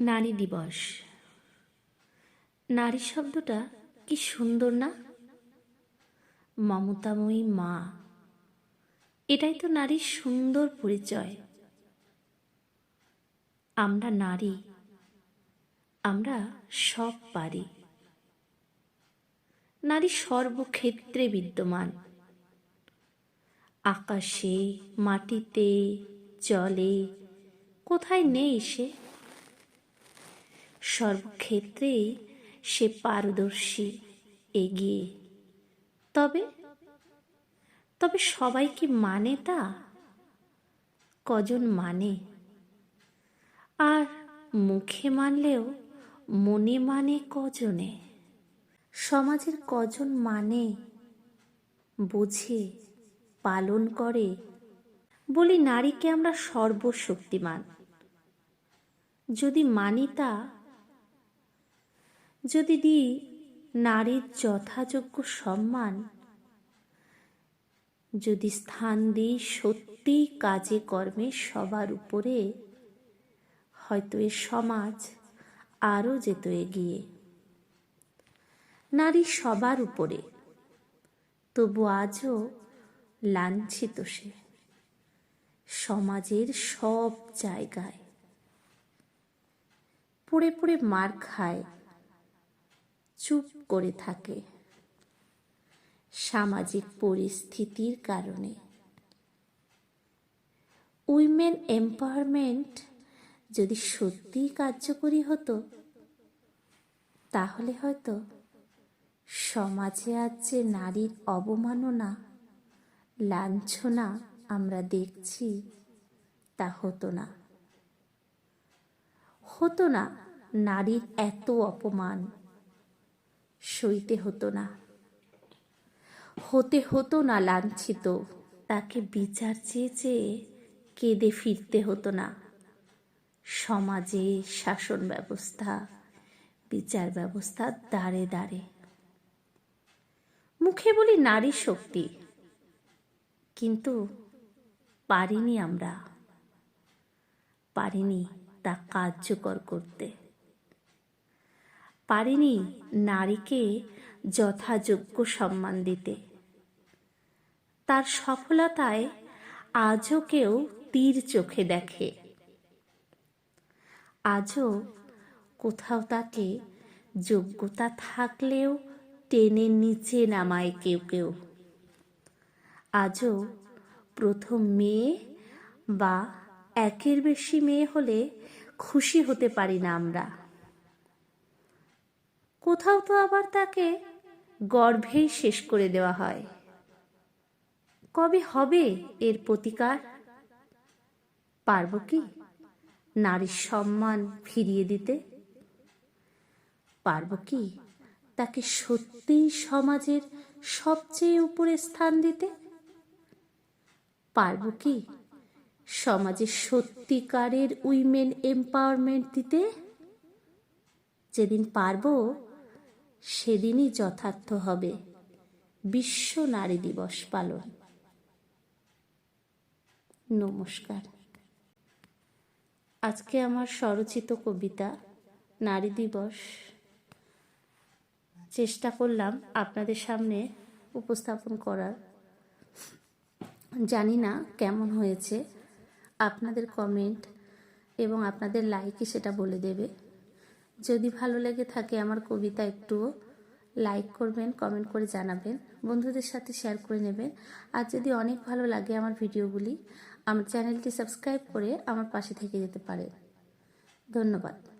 নারী দিবস। নারী শব্দটা কি সুন্দর না? মমতাময়ী মা। এটাই তো নারীর সুন্দর পরিচয়। আমরা নারী। আমরা সব পারি। নারী সর্বক্ষেত্রে বিদ্যমান। আকাশে, মাটিতে, জলে, কোথায় নেই সে? সর্বক্ষেত্রেই সে পারদর্শী, এগিয়ে। তবে তবে সবাই কি মানে তা? কজন মানে? আর মুখে মানলেও মনে মানে কজনে? সমাজের কজন মানে? বোঝে, পালন করে। বলি, নারীকে আমরা সর্বশক্তিমান। যদি মানি তা যদি দিই নারীর যথাযোগ্য সম্মান, যদি স্থান দিই সত্যি কাজে কর্মে সবার উপরে, হয়তো এ সমাজ আরও যেত এগিয়ে। নারী সবার উপরে, তবু আজও লাঞ্ছিত সে সমাজের সব জায়গায়। পড়ে পড়ে মার খায় চুপ করে থাকে সামাজিক পরিস্থিতির কারণে। উইমেন এম্পাওয়ারমেন্ট যদি সত্যিই কার্যকরী হতো, তাহলে হয়তো সমাজে আজ যে নারীর অবমাননা, লাঞ্ছনা আমরা দেখছি, তা হতো না। হতো না, নারীর এত অপমান সইতে হতো না। হতে হতো না লাঞ্ছিত, তাকে বিচার চেয়ে চেয়ে কেঁদে ফিরতে হতো না। সমাজে শাসন ব্যবস্থা, বিচার ব্যবস্থা দাঁড়ে দাঁড়ে। মুখে বলি নারী শক্তি, কিন্তু পারিনি আমরা। পারিনি তা কার্যকর করতে। পারিনি নারীকে যথাযোগ্য সম্মান দিতে। তার সফলতায় আজও কেউ তীর চোখে দেখে। আজও কোথাও তাকে যোগ্যতা থাকলেও টেনে নিচে নামায় কেউ কেউ। আজও প্রথম মেয়ে বা একের বেশি মেয়ে হলে খুশি হতে পারি না আমরা। কোথাও তো আবার তাকে গর্ভেই শেষ করে দেওয়া হয়। কবে হবে এর প্রতিকার? পারব কি নারীর সম্মান ফিরিয়ে দিতে? পারব কি তাকে সত্যিই সমাজের সবচেয়ে উপরে স্থান দিতে? পারব কি সমাজে সত্যিকারের উইমেন এম্পাওয়ারমেন্ট দিতে? যেদিন পারব সেদিনই যথার্থ হবে। বিশ্ব নারী দিবস পালন। নমস্কার। আজকে আমার স্বরচিত কবিতা, নারী দিবস। চেষ্টা করলাম আপনাদের সামনে উপস্থাপন করার। জানি না কেমন হয়েছে। আপনাদের কমেন্ট এবং আপনাদের লাইকই সেটা বলে দেবে। যদি ভালো লেগে থাকে আমার কবিতা একটুও লাইক করবেন কমেন্ট করে জানাবেন, বন্ধুদের সাথে শেয়ার করে নেবেন। আর যদি অনেক ভালো লাগে আমার ভিডিওগুলি, আমার চ্যানেলটি সাবস্ক্রাইব করে আমার পাশে থেকে যেতে পারে। ধন্যবাদ।